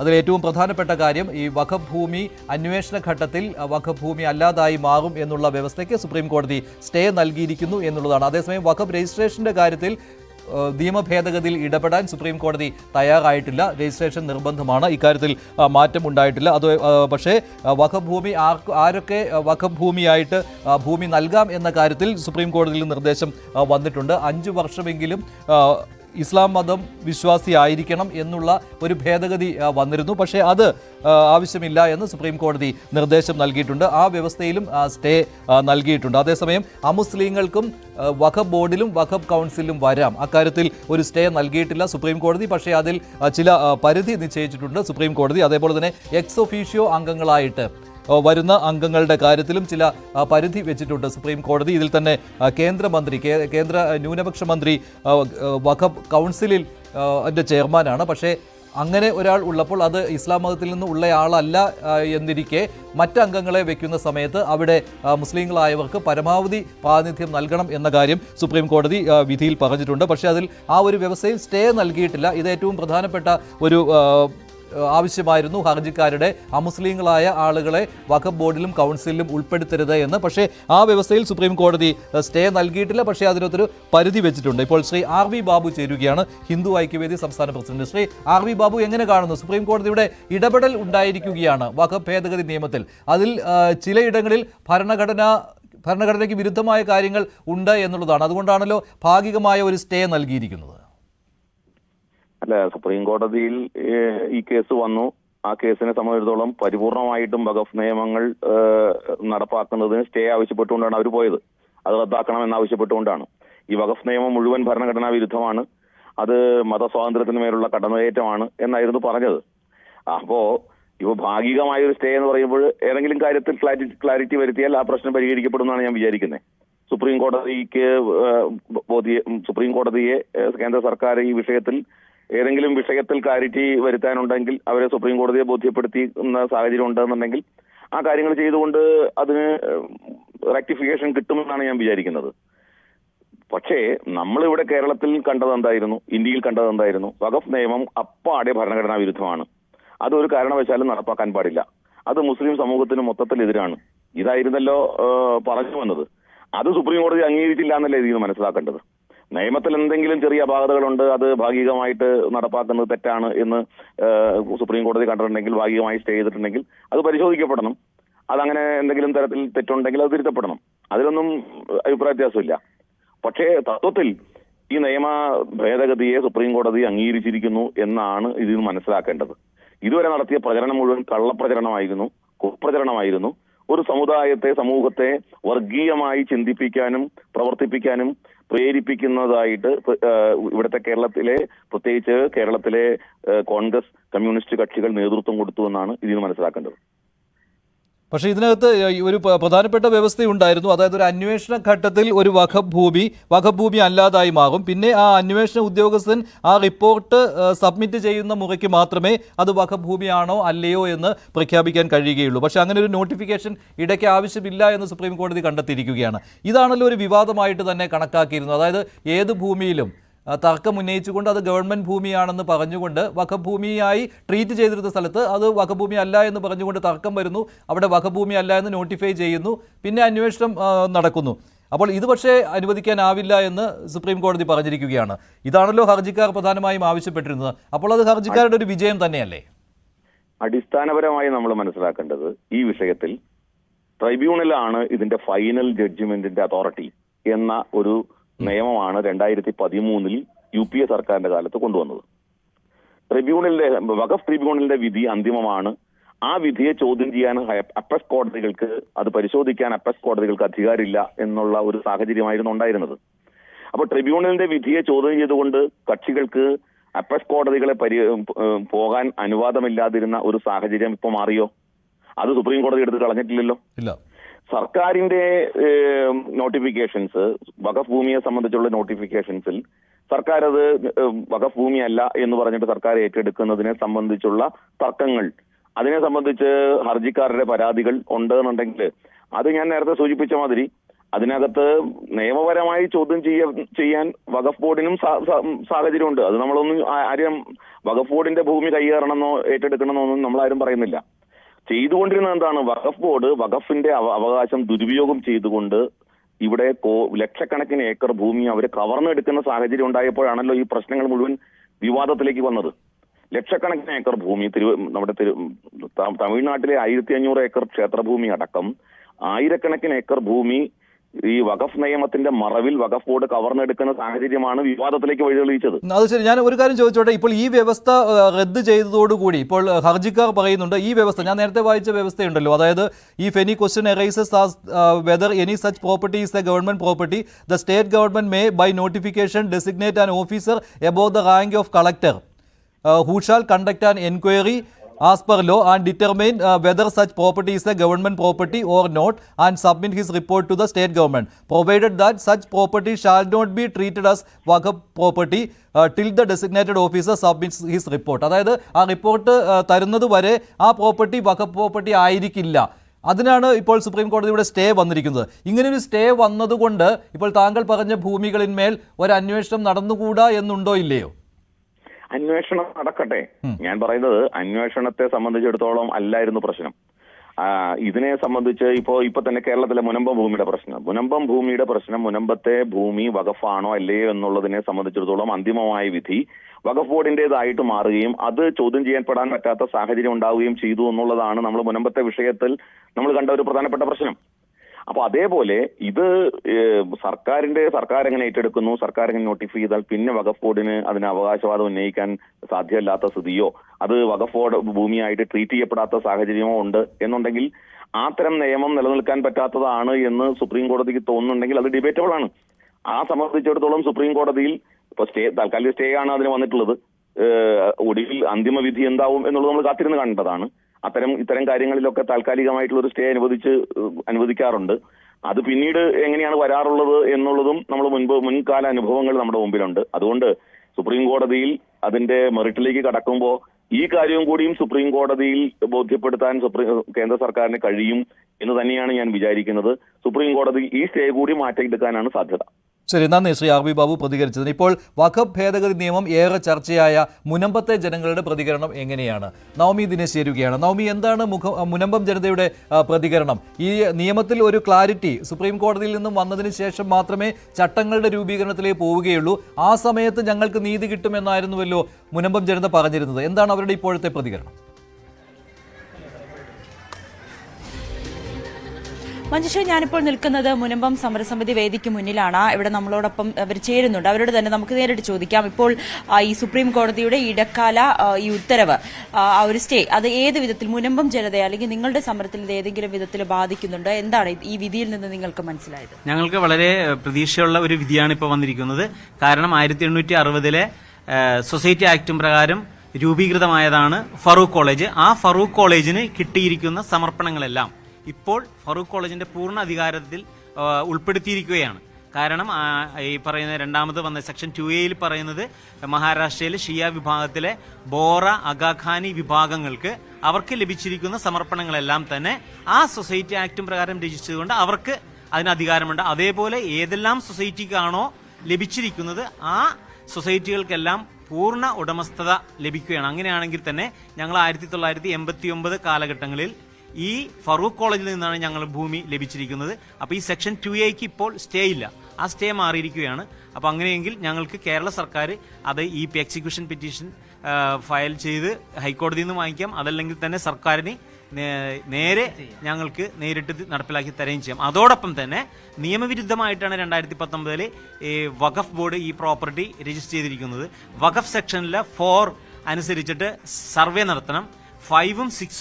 അതിൽ ഏറ്റവും പ്രധാനപ്പെട്ട കാര്യം ഈ വഖഭൂമി ഭൂമി അന്വേഷണ ഘട്ടത്തിൽ വഖഭൂമി അല്ലാതായി മാറും എന്നുള്ള വ്യവസ്ഥയ്ക്ക് സുപ്രീം കോടതി സ്റ്റേ നൽകിയിരിക്കുന്നു എന്നുള്ളതാണ്. അതേസമയം വഖബ് രജിസ്ട്രേഷന്റെ കാര്യത്തിൽ നിയമ ഭേദഗതിയിൽ ഇടപെടാൻ സുപ്രീം കോടതി തയ്യാറായിട്ടില്ല. രജിസ്ട്രേഷൻ നിർബന്ധമാണ്. ഇക്കാര്യത്തിൽ മാറ്റം ഉണ്ടായിട്ടില്ല. അത് പക്ഷേ വഖഭൂമി ആർക്ക് ആരൊക്കെ ആ, വഖഫ് ഭൂമിയായിട്ട് ആ, ഭൂമി നൽകാം എന്ന കാര്യത്തിൽ സുപ്രീം കോടതിയിൽ നിർദ്ദേശം വന്നിട്ടുണ്ട്. അഞ്ച് വർഷമെങ്കിലും ഇസ്ലാം മതം വിശ്വാസിയായിരിക്കണം എന്നുള്ള ഒരു ഭേദഗതി വന്നിരുന്നു. പക്ഷേ അത് ആവശ്യമില്ല എന്ന് സുപ്രീം കോടതി നിർദ്ദേശം നൽകിയിട്ടുണ്ട്. ആ വ്യവസ്ഥയിലും സ്റ്റേ നൽകിയിട്ടുണ്ട്. അതേസമയം അമുസ്ലിങ്ങൾക്കും വഖബ് ബോർഡിലും വഖബ് കൗൺസിലും വരാം. അക്കാര്യത്തിൽ ഒരു സ്റ്റേ നൽകിയിട്ടില്ല സുപ്രീം കോടതി. പക്ഷേ അതിൽ ചില പരിധി നിശ്ചയിച്ചിട്ടുണ്ട് സുപ്രീം കോടതി. അതേപോലെ തന്നെ എക്സ് ഒഫീഷ്യോ അംഗങ്ങളായിട്ട് വരുന്ന അംഗങ്ങളുടെ കാര്യത്തിലും ചില പരിധി വെച്ചിട്ടുണ്ട് സുപ്രീം കോടതി. ഇതിൽ തന്നെ കേന്ദ്രമന്ത്രി കേന്ദ്ര ന്യൂനപക്ഷ മന്ത്രി വഖബ് കൗൺസിലിൽ അതിന്റെ ചെയർമാനാണ്. പക്ഷേ അങ്ങനെ ഒരാൾ ഉള്ളപ്പോൾ അത് ഇസ്ലാം മതത്തിൽ നിന്ന് ഉള്ളയാളല്ല എന്നിരിക്കെ മറ്റംഗങ്ങളെ വെക്കുന്ന സമയത്ത് അവിടെ മുസ്ലിങ്ങളായവർക്ക് പരമാവധി പ്രാതിനിധ്യം നൽകണം എന്ന കാര്യം സുപ്രീം കോടതി വിധിയിൽ പറഞ്ഞിട്ടുണ്ട്. പക്ഷേ അതിൽ ആ ഒരു വ്യവസ്ഥയിൽ സ്റ്റേ നൽകിയിട്ടില്ല. ഇത് ഏറ്റവും പ്രധാനപ്പെട്ട ഒരു ആവശ്യമായിരുന്നു ഹർജിക്കാരുടെ അമുസ്ലിങ്ങളായ ആളുകളെ വഖഫ് ബോർഡിലും കൗൺസിലിലും ഉൾപ്പെടുത്തരുത് എന്ന്. പക്ഷേ ആ വ്യവസ്ഥയിൽ സുപ്രീം കോടതി സ്റ്റേ നൽകിയിട്ടില്ല. പക്ഷേ അതിനകത്തൊരു പരിധി വെച്ചിട്ടുണ്ട്. ഇപ്പോൾ ശ്രീ ആർ വി ബാബു ചേരുകയാണ് ഹിന്ദു ഐക്യവേദി സംസ്ഥാന president. Shri R V Babu എങ്ങനെ കാണുന്നു? സുപ്രീം കോടതിയുടെ ഇടപെടൽ ഉണ്ടായിരിക്കുകയാണ് വഖഫ് ഭേദഗതി നിയമത്തിൽ. അതിൽ ചിലയിടങ്ങളിൽ ഭരണഘടന ഭരണഘടനയ്ക്ക് വിരുദ്ധമായ കാര്യങ്ങൾ ഉണ്ട് എന്നുള്ളതാണ്. അതുകൊണ്ടാണല്ലോ ഭാഗികമായ ഒരു സ്റ്റേ നൽകിയിരിക്കുന്നത്. അല്ല? സുപ്രീം കോടതിയിൽ ഈ കേസ് വന്നു. ആ കേസിനെ സംബന്ധിച്ചിടത്തോളം പരിപൂർണമായിട്ടും വഖഫ് നിയമങ്ങൾ നടപ്പാക്കുന്നതിന് സ്റ്റേ ആവശ്യപ്പെട്ടുകൊണ്ടാണ് അവർ പോയത്. അത് റദ്ദാക്കണം എന്നാവശ്യപ്പെട്ടുകൊണ്ടാണ് ഈ വഖഫ് നിയമം മുഴുവൻ ഭരണഘടനാ വിരുദ്ധമാണ്. അത് മതസ്വാതന്ത്ര്യത്തിന് മേലുള്ള കടന്നുകയറ്റമാണ് എന്നായിരുന്നു പറഞ്ഞത്. അപ്പോ ഇപ്പൊ ഭാഗികമായ ഒരു സ്റ്റേ എന്ന് പറയുമ്പോൾ ഏതെങ്കിലും കാര്യത്തിൽ ക്ലാരിറ്റി ക്ലാരിറ്റി വരുത്തിയാൽ ആ പ്രശ്നം പരിഹരിക്കപ്പെടുമെന്നാണ് ഞാൻ വിചാരിക്കുന്നത്. സുപ്രീം കോടതിക്ക് ബോധ്യ സുപ്രീം കോടതിയെ കേന്ദ്ര സർക്കാർ ഈ വിഷയത്തിൽ ഏതെങ്കിലും വിഷയത്തിൽ ക്ലാരിറ്റി വരുത്താനുണ്ടെങ്കിൽ അവരെ സുപ്രീം കോടതിയെ ബോധ്യപ്പെടുത്തിക്കുന്ന സാഹചര്യം ഉണ്ടെന്നുണ്ടെങ്കിൽ ആ കാര്യങ്ങൾ ചെയ്തുകൊണ്ട് അതിന് റെക്ടിഫിക്കേഷൻ കിട്ടുമെന്നാണ് ഞാൻ വിചാരിക്കുന്നത്. പക്ഷേ നമ്മളിവിടെ കേരളത്തിൽ കണ്ടത് എന്തായിരുന്നു? ഇന്ത്യയിൽ കണ്ടത് എന്തായിരുന്നു? വഖഫ് നിയമം അപ്പാടെ ഭരണഘടനാ വിരുദ്ധമാണ്. അതൊരു കാരണവശാലും നടപ്പാക്കാൻ പാടില്ല. അത് മുസ്ലിം സമൂഹത്തിന് മൊത്തത്തിൽ എതിരാണ് ഇതായിരുന്നല്ലോ പറഞ്ഞു വന്നത്. അത് സുപ്രീം കോടതി അംഗീകരിച്ചില്ല എന്നല്ലേ ഇതിൽ മനസ്സിലാക്കേണ്ടത്? നിയമത്തിൽ എന്തെങ്കിലും ചെറിയ അപാകതകളുണ്ട് അത് ഭാഗികമായിട്ട് നടപ്പാക്കുന്നത് തെറ്റാണ് എന്ന് സുപ്രീം കോടതി കണ്ടിട്ടുണ്ടെങ്കിൽ ഭാഗികമായി സ്റ്റേ ചെയ്തിട്ടുണ്ടെങ്കിൽ അത് പരിശോധിക്കപ്പെടണം. അതങ്ങനെ എന്തെങ്കിലും തരത്തിൽ തെറ്റുണ്ടെങ്കിൽ അത് തിരുത്തപ്പെടണം. അതിലൊന്നും അഭിപ്രായ വ്യത്യാസമില്ല. പക്ഷേ തത്വത്തിൽ ഈ നിയമ ഭേദഗതിയെ സുപ്രീം കോടതി അംഗീകരിച്ചിരിക്കുന്നു എന്നാണ് ഇതിൽ മനസ്സിലാക്കേണ്ടത്. ഇതുവരെ നടത്തിയ പ്രചരണം മുഴുവൻ കള്ളപ്രചരണമായിരുന്നു കുപ്രചരണമായിരുന്നു. ഒരു സമുദായത്തെ സമൂഹത്തെ വർഗീയമായി ചിന്തിപ്പിക്കാനും പ്രവർത്തിപ്പിക്കാനും പ്രേരിപ്പിക്കുന്നതായിട്ട് ഇവിടുത്തെ കേരളത്തിലെ പ്രത്യേകിച്ച് കേരളത്തിലെ കോൺഗ്രസ് കമ്മ്യൂണിസ്റ്റ് കക്ഷികൾ നേതൃത്വം കൊടുത്തു എന്നാണ് ഇതിൽ മനസ്സിലാക്കേണ്ടത്. പക്ഷേ ഇതിനകത്ത് ഒരു പ്രധാനപ്പെട്ട വ്യവസ്ഥയുണ്ടായിരുന്നു. അതായത് ഒരു അന്വേഷണ ഘട്ടത്തിൽ ഒരു വഖഭൂമി ഭൂമി ഭൂമി അല്ലാതായി മാറും. പിന്നെ ആ അന്വേഷണ ഉദ്യോഗസ്ഥൻ ആ റിപ്പോർട്ട് സബ്മിറ്റ് ചെയ്യുന്ന മുറയ്ക്ക് മാത്രമേ അത് വഖഭൂമിയാണോ ഭൂമിയാണോ അല്ലയോ എന്ന് പ്രഖ്യാപിക്കാൻ കഴിയുകയുള്ളൂ. പക്ഷേ അങ്ങനെ ഒരു നോട്ടിഫിക്കേഷൻ ഇടയ്ക്ക് ആവശ്യമില്ല എന്ന് സുപ്രീം കോടതി കണ്ടെത്തിയിരിക്കുകയാണ്. ഇതാണല്ലോ ഒരു വിവാദമായിട്ട് തന്നെ കണക്കാക്കിയിരുന്നത്. അതായത് ഏത് ഭൂമിയിലും ആ, തർക്കം ഉന്നയിച്ചുകൊണ്ട് അത് ഗവൺമെന്റ് ഭൂമിയാണെന്ന് പറഞ്ഞുകൊണ്ട് വഖഭൂമിയായി ഭൂമിയായി ട്രീറ്റ് ചെയ്തിരുന്ന സ്ഥലത്ത് അത് വഖഭൂമി ഭൂമി അല്ല എന്ന് പറഞ്ഞുകൊണ്ട് തർക്കം വരുന്നു. അവിടെ വഖഭൂമി ഭൂമി അല്ല എന്ന് നോട്ടിഫൈ ചെയ്യുന്നു. പിന്നെ അന്വേഷണം നടക്കുന്നു. അപ്പോൾ ഇത് പക്ഷേ അനുവദിക്കാനാവില്ല എന്ന് സുപ്രീം കോടതി പറഞ്ഞിരിക്കുകയാണ്. ഇതാണല്ലോ ഹർജിക്കാർ പ്രധാനമായും ആവശ്യപ്പെട്ടിരുന്നത്. അപ്പോൾ അത് ഹർജിക്കാരുടെ ഒരു വിജയം തന്നെയല്ലേ? അടിസ്ഥാനപരമായി നമ്മൾ മനസ്സിലാക്കേണ്ടത് ഈ വിഷയത്തിൽ ട്രൈബ്യൂണലാണ് ഇതിന്റെ ഫൈനൽ ജഡ്ജ്മെന്റിന്റെ അതോറിറ്റി എന്ന ഒരു നിയമമാണ് രണ്ടായിരത്തി പതിമൂന്നിൽ യു പി എ സർക്കാരിന്റെ കാലത്ത് കൊണ്ടുവന്നത്. ട്രിബ്യൂണലിന്റെ വഖഫ് ട്രിബ്യൂണലിന്റെ വിധി അന്തിമമാണ്. ആ വിധിയെ ചോദ്യം ചെയ്യാൻ അപ്പസ് കോടതികൾക്ക് അത് പരിശോധിക്കാൻ അപ്പസ് കോടതികൾക്ക് അധികാരമില്ല എന്നുള്ള ഒരു സാഹചര്യമായിരുന്നു ഉണ്ടായിരുന്നത്. അപ്പോൾ ട്രിബ്യൂണലിന്റെ വിധിയെ ചോദ്യം ചെയ്തുകൊണ്ട് കക്ഷികൾക്ക് അപ്പസ് കോടതികളെ പരി പോകാൻ അനുവാദമില്ലാതിരുന്ന ഒരു സാഹചര്യം ഇപ്പൊ മാറിയോ? അത് സുപ്രീം കോടതി എടുത്ത് കളഞ്ഞിട്ടില്ലല്ലോ? ഇല്ല. സർക്കാരിന്റെ നോട്ടിഫിക്കേഷൻസ് വഖഫ് ഭൂമിയെ സംബന്ധിച്ചുള്ള നോട്ടിഫിക്കേഷൻസിൽ സർക്കാർ അത് വഖഫ് ഭൂമിയല്ല എന്ന് പറഞ്ഞിട്ട് സർക്കാർ ഏറ്റെടുക്കുന്നതിനെ സംബന്ധിച്ചുള്ള തർക്കങ്ങൾ. അതിനെ സംബന്ധിച്ച് ഹർജിക്കാരുടെ പരാതികൾ ഉണ്ട് എന്നുണ്ടെങ്കിൽ അത് ഞാൻ നേരത്തെ സൂചിപ്പിച്ച മാതിരി അതിനകത്ത് നിയമപരമായി ചോദ്യം ചെയ്യ ചെയ്യാൻ വഖഫ് ബോർഡിനും സാഹചര്യമുണ്ട്. അത് നമ്മളൊന്നും ആരും വഖഫ് ബോർഡിന്റെ ഭൂമി കൈയേറണമെന്നോ ഏറ്റെടുക്കണമെന്നോ ഒന്നും നമ്മളാരും പറയുന്നില്ല. ചെയ്തുകൊണ്ടിരുന്നത് എന്താണ്? വഖഫ് ബോർഡ് വഖഫിന്റെ അവകാശം ദുരുപയോഗം ചെയ്തുകൊണ്ട് ഇവിടെ ലക്ഷക്കണക്കിന് ഏക്കർ ഭൂമി അവർ കവർന്നെടുക്കുന്ന സാഹചര്യം ഉണ്ടായപ്പോഴാണല്ലോ ഈ പ്രശ്നങ്ങൾ മുഴുവൻ വിവാദത്തിലേക്ക് വന്നത്. ലക്ഷക്കണക്കിന് ഏക്കർ ഭൂമി തിരു നമ്മുടെ തിരു തമിഴ്നാട്ടിലെ ആയിരത്തി അഞ്ഞൂറ് ഏക്കർ ക്ഷേത്രഭൂമി അടക്കം ആയിരക്കണക്കിന് ഏക്കർ ഭൂമി ഈ വഖഫ് നിയമത്തിന്റെ മറവിൽ വഖഫ് ബോർഡ് കവർന്നെടുക്കുന്ന സാഹചര്യമാണ് വിവാദത്തിലേക്ക് വഴിതെളിയിച്ചത്. അത് ശരി. ഞാൻ ഒരു കാര്യം ചോദിച്ചോട്ടെ ഇപ്പോൾ ഈ വ്യവസ്ഥ റദ്ദ് ചെയ്തതോടുകൂടി ഇപ്പോൾ ഹർജിക്കാർ പറയുന്നുണ്ട് ഈ വ്യവസ്ഥ ഞാൻ നേരത്തെ വായിച്ച വ്യവസ്ഥയുണ്ടല്ലോ അതായത് ഈ any question arises whether any such property is a government property the state government may by notification designate an officer above the rank of collector who shall conduct an enquiry law and determine uh, whether such property is a government property or not and submit his report to the state government provided that such property shall not be treated as waqf property uh, till the designated officer submits his report അതായത് ആ report തരുന്നത് വരെ ആ property വഖഫ് property ആയിരിക്കില്ല അതിനാണ് ഇപ്പോൾ supreme കോടതിയുടെ stay വന്നിരിക്കുന്നത് ഇങ്ങനെ ഒരു സ്റ്റേ വന്നതുകൊണ്ട് ഇപ്പോൾ താങ്കൾ പറഞ്ഞ ഭൂമികളിന്മേൽ ഒരു അന്വേഷണം നടന്നുകൂടാ എന്നുണ്ടോ ഇല്ലയോ അന്വേഷണം നടക്കട്ടെ. ഞാൻ പറയുന്നത് അന്വേഷണത്തെ സംബന്ധിച്ചിടത്തോളം അല്ലായിരുന്നു പ്രശ്നം. ഇതിനെ സംബന്ധിച്ച് ഇപ്പോ ഇപ്പൊ തന്നെ കേരളത്തിലെ മുനമ്പം ഭൂമിയുടെ പ്രശ്നം. മുനമ്പം ഭൂമിയുടെ പ്രശ്നം മുനമ്പത്തെ ഭൂമി വകഫാണോ അല്ലയോ എന്നുള്ളതിനെ സംബന്ധിച്ചിടത്തോളം അന്തിമമായ വിധി വഖഫ് ബോർഡിന്റേതായിട്ട് മാറുകയും അത് ചോദ്യം ചെയ്യാൻപ്പെടാൻ പറ്റാത്ത സാഹചര്യം ഉണ്ടാവുകയും ചെയ്തു എന്നുള്ളതാണ് നമ്മൾ മുനമ്പത്തെ വിഷയത്തിൽ നമ്മൾ കണ്ട ഒരു പ്രധാനപ്പെട്ട പ്രശ്നം. അപ്പൊ അതേപോലെ ഇത് സർക്കാരിന്റെ സർക്കാർ എങ്ങനെ ഏറ്റെടുക്കുന്നു? സർക്കാർ എങ്ങനെ നോട്ടിഫൈ ചെയ്താൽ പിന്നെ വഖഫ് ബോർഡിന് അതിന് അവകാശവാദം ഉന്നയിക്കാൻ സാധ്യമല്ലാത്ത സ്ഥിതിയോ? അത് വഖഫ് ബോർഡ് ഭൂമിയായിട്ട് ട്രീറ്റ് ചെയ്യപ്പെടാത്ത സാഹചര്യമോ ഉണ്ട് എന്നുണ്ടെങ്കിൽ ആ തരം നിയമം നിലനിൽക്കാൻ പറ്റാത്തതാണ് എന്ന് സുപ്രീം കോടതിക്ക് തോന്നുന്നുണ്ടെങ്കിൽ അത് ഡിബേറ്റബിൾ ആണ്. ആ സംബന്ധിച്ചിടത്തോളം സുപ്രീം കോടതിയിൽ ഇപ്പൊ സ്റ്റേ താൽക്കാലിക സ്റ്റേ ആണ് അതിന് വന്നിട്ടുള്ളത്. ഒടുവിൽ അന്തിമ വിധി എന്താവും എന്നുള്ളത് നമ്മൾ കാത്തിരുന്ന് കണ്ടതാണ് അത്തരം ഇത്തരം കാര്യങ്ങളിലൊക്കെ താൽക്കാലികമായിട്ടുള്ള ഒരു സ്റ്റേ അനുവദിച്ച് അനുവദിക്കാറുണ്ട്. അത് പിന്നീട് എങ്ങനെയാണ് വരാറുള്ളത് എന്നുള്ളതും നമ്മൾ മുൻപ് മുൻകാല അനുഭവങ്ങൾ നമ്മുടെ മുമ്പിലുണ്ട്. അതുകൊണ്ട് സുപ്രീം കോടതിയിൽ അതിന്റെ മെറിറ്റിലേക്ക് കടക്കുമ്പോൾ ഈ കാര്യവും കൂടിയും സുപ്രീം കോടതിയിൽ ബോധ്യപ്പെടുത്താൻ സുപ്രീം കേന്ദ്ര സർക്കാരിന് കഴിയും എന്ന് തന്നെയാണ് ഞാൻ വിചാരിക്കുന്നത്. സുപ്രീം കോടതി ഈ സ്റ്റേ കൂടി മാറ്റിയെടുക്കാനാണ് സാധ്യത. ശരി നന്ദി ശ്രീ ആർ വി ബാബു പ്രതികരിച്ചതിന്. ഇപ്പോൾ വഖഫ് ഭേദഗതി നിയമം ഏറെ ചർച്ചയായ മുനമ്പത്തെ ജനങ്ങളുടെ പ്രതികരണം എങ്ങനെയാണ്? നവമി ദിനേശ് ചേരുകയാണ്. നവമി എന്താണ് മുഖ മുനമ്പം ജനതയുടെ പ്രതികരണം? ഈ നിയമത്തിൽ ഒരു ക്ലാരിറ്റി സുപ്രീം കോടതിയിൽ നിന്നും വന്നതിന് ശേഷം മാത്രമേ ചട്ടങ്ങളുടെ രൂപീകരണത്തിലേക്ക് പോവുകയുള്ളൂ. ആ സമയത്ത് ഞങ്ങൾക്ക് നീതി കിട്ടുമെന്നായിരുന്നുവല്ലോ മുനമ്പം ജനത പറഞ്ഞിരുന്നത്. എന്താണ് അവരുടെ ഇപ്പോഴത്തെ പ്രതികരണം? മഞ്ജുഷ ഞാനിപ്പോൾ നിൽക്കുന്നത് മുനമ്പം സമരസമിതി വേദിക്ക് മുന്നിലാണ്. ഇവിടെ നമ്മളോടൊപ്പം അവർ ചേരുന്നുണ്ട്. അവരോട് തന്നെ നമുക്ക് നേരിട്ട് ചോദിക്കാം. ഇപ്പോൾ ഈ സുപ്രീം കോടതിയുടെ ഇടക്കാല ഈ ഉത്തരവ് ആ, ഒരു സ്റ്റേ അത് ഏത് വിധത്തിൽ മുനമ്പം ജനതയെ അല്ലെങ്കിൽ നിങ്ങളുടെ സമരത്തിൽ ഏതെങ്കിലും വിധത്തിൽ ബാധിക്കുന്നുണ്ട്? എന്താണ് ഈ വിധിയിൽ നിന്ന് നിങ്ങൾക്ക് മനസ്സിലായത്? ഞങ്ങൾക്ക് വളരെ പ്രതീക്ഷയുള്ള ഒരു വിധിയാണ് ഇപ്പോൾ വന്നിരിക്കുന്നത്. കാരണം ആയിരത്തി എണ്ണൂറ്റി അറുപതിലെ സൊസൈറ്റി ആക്ടും പ്രകാരം രൂപീകൃതമായതാണ് ഫറൂഖ് കോളേജ്. ആ ഫറൂഖ് കോളേജിന് കിട്ടിയിരിക്കുന്ന സമർപ്പണങ്ങളെല്ലാം ഇപ്പോൾ ഫറൂഖ് കോളേജിന്റെ പൂർണ അധികാരത്തിൽ ഉൾപ്പെടുത്തിയിരിക്കുകയാണ്. കാരണം ഈ പറയുന്ന രണ്ടാമത് വന്ന സെക്ഷൻ ടു എയിൽ പറയുന്നത് മഹാരാഷ്ട്രയിലെ ഷിയ വിഭാഗത്തിലെ ബോറ അഗാഖാനി വിഭാഗങ്ങൾക്ക് അവർക്ക് ലഭിച്ചിരിക്കുന്ന സമർപ്പണങ്ങളെല്ലാം തന്നെ ആ സൊസൈറ്റി ആക്ടും പ്രകാരം രചിച്ചതുകൊണ്ട് അവർക്ക് അതിന് അധികാരമുണ്ട്. അതേപോലെ ഏതെല്ലാം സൊസൈറ്റിക്കാണോ ലഭിച്ചിരിക്കുന്നത് ആ സൊസൈറ്റികൾക്കെല്ലാം പൂർണ ഉടമസ്ഥത ലഭിക്കുകയാണ്. അങ്ങനെയാണെങ്കിൽ തന്നെ ഞങ്ങൾ ആയിരത്തി തൊള്ളായിരത്തി എൺപത്തി ഒമ്പത് കാലഘട്ടങ്ങളിൽ ഈ ഫറൂഖ് കോളേജിൽ നിന്നാണ് ഞങ്ങൾ ഭൂമി ലഭിച്ചിരിക്കുന്നത്. അപ്പോൾ ഈ സെക്ഷൻ ടു എക്ക് ഇപ്പോൾ സ്റ്റേ ഇല്ല. ആ സ്റ്റേ മാറിയിരിക്കുകയാണ്. അപ്പോൾ അങ്ങനെയെങ്കിൽ ഞങ്ങൾക്ക് കേരള സർക്കാർ അത് ഈ എക്സിക്യൂഷൻ പെറ്റീഷൻ ഫയൽ ചെയ്ത് ഹൈക്കോടതിയിൽ നിന്ന് വാങ്ങിക്കാം. അതല്ലെങ്കിൽ തന്നെ സർക്കാരിന് നേരെ ഞങ്ങൾക്ക് നേരിട്ട് നടപ്പിലാക്കി തരുകയും ചെയ്യാം. അതോടൊപ്പം തന്നെ നിയമവിരുദ്ധമായിട്ടാണ് രണ്ടായിരത്തി പത്തൊമ്പതിൽ ഈ വഖഫ് ബോർഡ് ഈ പ്രോപ്പർട്ടി രജിസ്റ്റർ ചെയ്തിരിക്കുന്നത്. വഖഫ് സെക്ഷനിലെ ഫോർ അനുസരിച്ചിട്ട് സർവേ നടത്തണം. ഫൈവും സിക്സും